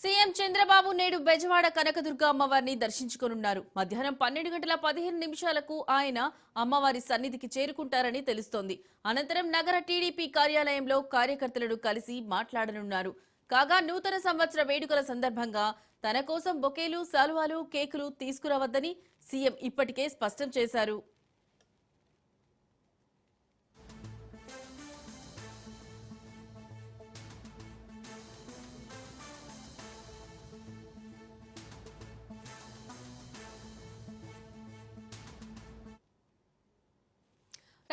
CM Chandrababu నేడు బెజవాడ కనకదుర్గ అమ్మవారిని దర్శించుకోనున్నారు. మధ్యాహ్నం పన్నెండు గంటల పదిహేను నిమిషాలకు ఆయన అమ్మవారి సన్నిధికి చేరుకుంటారని తెలుస్తోంది. అనంతరం నగర టీడీపీ కార్యాలయంలో కార్యకర్తలను కలిసి మాట్లాడనున్నారు. కాగా నూతన సంవత్సర వేడుకల సందర్భంగా తన కోసం బొకేలు శాలువాలు కేకులు తీసుకురావద్దని సీఎం ఇప్పటికే స్పష్టం చేశారు.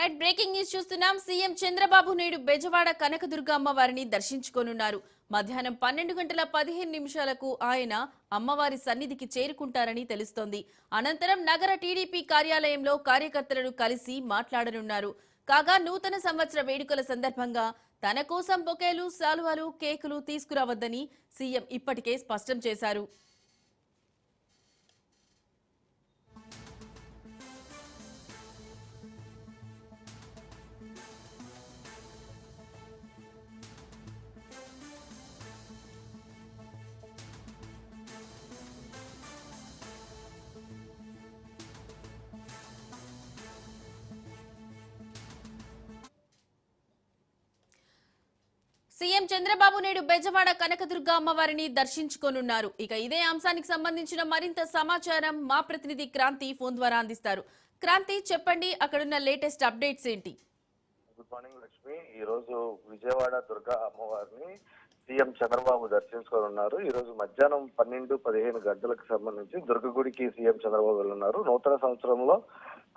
రైట్ బ్రేకింగ్ న్యూస్ చూస్తున్నాం. సీఎం చంద్రబాబు నేడు బెజవాడ కనకదుర్గ అమ్మవారిని దర్శించుకోనున్నారు. మధ్యాహ్నం పన్నెండు గంటల పదిహేను నిమిషాలకు ఆయన అమ్మవారి సన్నిధికి చేరుకుంటారని తెలుస్తోంది. అనంతరం నగర టీడీపీ కార్యాలయంలో కార్యకర్తలను కలిసి మాట్లాడనున్నారు. కాగా నూతన సంవత్సర వేడుకల సందర్భంగా తన కోసం బొకేలు శాలువాలు కేకులు తీసుకురావద్దని సీఎం ఇప్పటికే స్పష్టం చేశారు. సీఎం చంద్రబాబు నేడు బెజవాడ కనకదుర్గ అమ్మవారిని దర్శించుకోనున్నారు. ఇక ఇదే అంశానికి సంబంధించిన మరింత సమాచారం మా ప్రతినిధి క్రాంతి ఫోన్ ద్వారా అందిస్తారు. క్రాంతి చెప్పండి అక్కడున్న లేటెస్ట్ అప్డేట్స్ ఏంటి? Good morning Lakshmi. ఈ రోజు విజయవాడ దుర్గా అమ్మవారిని సీఎం చంద్రబాబు దర్శించుకోనున్నారు. ఈ రోజు మధ్యాహ్నం పన్నెండు పదిహేను గంటలకు సంబంధించి దుర్గగుడికి సీఎం చంద్రబాబు వెళ్ళున్నారు నూతన సంవత్సరంలో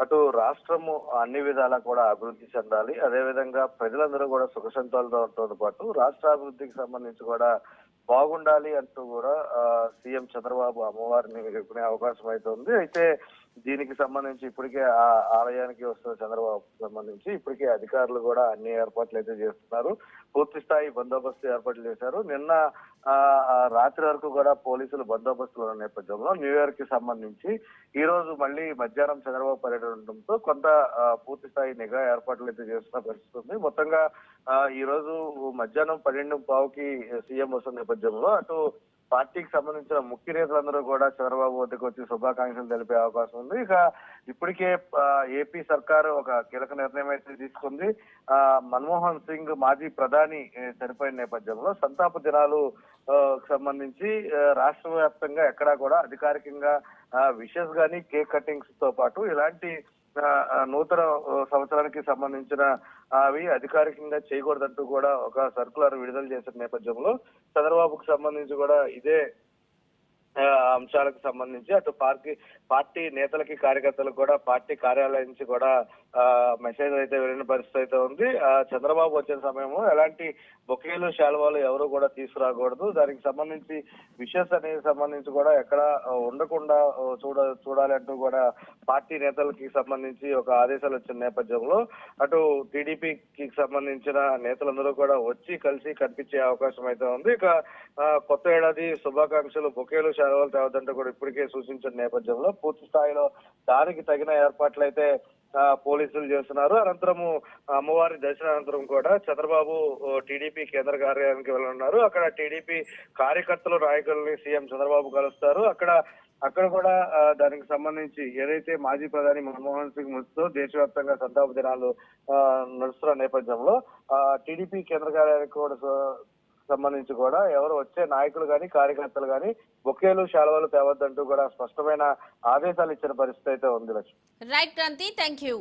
అటు రాష్ట్రము అన్ని విధాలా కూడా అభివృద్ధి చెందాలి. అదేవిధంగా ప్రజలందరూ కూడా సుఖ సంతోషాలతో పాటు రాష్ట్ర అభివృద్ధికి సంబంధించి కూడా బాగుండాలి అంటూ కూడా సీఎం చంద్రబాబు అమ్మవారిని వెలుపుకునే అవకాశం అయితే ఉంది. అయితే దీనికి సంబంధించి ఇప్పటికే ఆ ఆలయానికి వస్తున్న చంద్రబాబు సంబంధించి ఇప్పటికే అధికారులు కూడా అన్ని ఏర్పాట్లు అయితే చేస్తున్నారు. పూర్తి స్థాయి బందోబస్తు ఏర్పాట్లు చేశారు. నిన్న రాత్రి వరకు కూడా పోలీసులు బందోబస్తులో ఉన్న నేపథ్యంలో న్యూయార్క్కి సంబంధించి ఈ రోజు మళ్ళీ మధ్యాహ్నం చంద్రబాబు పర్యటన ఉండడంతో కొంత పూర్తి స్థాయి నిఘా ఏర్పాట్లు అయితే చేస్తున్న పరిస్థితి ఉంది. మొత్తంగా ఆ, ఈ రోజు మధ్యాహ్నం పన్నెండు పావుకి సీఎం వస్తున్న నేపథ్యంలో అటు పార్టీకి సంబంధించిన ముఖ్య నేతలందరూ కూడా చంద్రబాబు వద్దకు వచ్చి శుభాకాంక్షలు తెలిపే అవకాశం ఉంది. ఇక ఇప్పటికే ఏపీ సర్కారు ఒక కీలక నిర్ణయం అయితే తీసుకుంది. మన్మోహన్ సింగ్ మాజీ ప్రధాని చనిపోయిన నేపథ్యంలో సంతాప దినాలు సంబంధించి రాష్ట్ర వ్యాప్తంగా ఎక్కడా కూడా అధికారికంగా విషెస్ గానీ కేక్ కటింగ్స్తో పాటు ఇలాంటి నూతన సంవత్సరానికి సంబంధించిన అవి అధికారికంగా చేయకూడదంటూ కూడా ఒక సర్కులర్ విడుదల చేసిన నేపథ్యంలో చంద్రబాబుకు సంబంధించి కూడా ఇదే అంశాలకు సంబంధించి అటు పార్టీ పార్టీ నేతలకి కార్యకర్తలకు కూడా పార్టీ కార్యాలయం నుంచి కూడా మెసేజ్ అయితే వెళ్ళిన పరిస్థితి అయితే ఉంది. ఆ, చంద్రబాబు వచ్చిన సమయంలో ఎలాంటి బొకేలు శాలువాలు ఎవరు కూడా తీసుకురాకూడదు. దానికి సంబంధించి విషయస్ అనేది సంబంధించి కూడా ఎక్కడ ఉండకుండా చూడ చూడాలి అంటూ కూడా పార్టీ నేతలకి సంబంధించి ఒక ఆదేశాలు వచ్చిన నేపథ్యంలో అటు టీడీపీకి సంబంధించిన నేతలందరూ కూడా వచ్చి కలిసి కనిపించే అవకాశం అయితే ఉంది. ఇక కొత్త ఏడాది శుభాకాంక్షలు బొకేలు శాలువాలు తేవద్దంటూ కూడా ఇప్పటికే సూచించిన నేపథ్యంలో పూర్తి స్థాయిలో దానికి తగిన ఏర్పాట్లు అయితే పోలీసులు చేస్తున్నారు. అనంతరము అమ్మవారి దర్శనానంతరం కూడా చంద్రబాబు టీడీపీ కేంద్ర కార్యాలయానికి వెళ్ళనున్నారు. అక్కడ టీడీపీ కార్యకర్తలు నాయకుల్ని సీఎం చంద్రబాబు కలుస్తారు. అక్కడ అక్కడ కూడా దానికి సంబంధించి ఏదైతే మాజీ ప్రధాని మన్మోహన్ సింగ్ మృతితో దేశవ్యాప్తంగా సంతాప దినాలు ఆ, నడుస్తున్న నేపథ్యంలో ఆ, టీడీపీ కేంద్ర కార్యాలయానికి కూడా సంబంధించి కూడా ఎవరు వచ్చే నాయకులు గాని కార్యకర్తలు గాని బొకేలు శాలువాలు తేవద్దంటూ కూడా స్పష్టమైన ఆదేశాలు ఇచ్చిన పరిస్థితి అయితే ఉంది Lakshmi. Right Kranthi thank you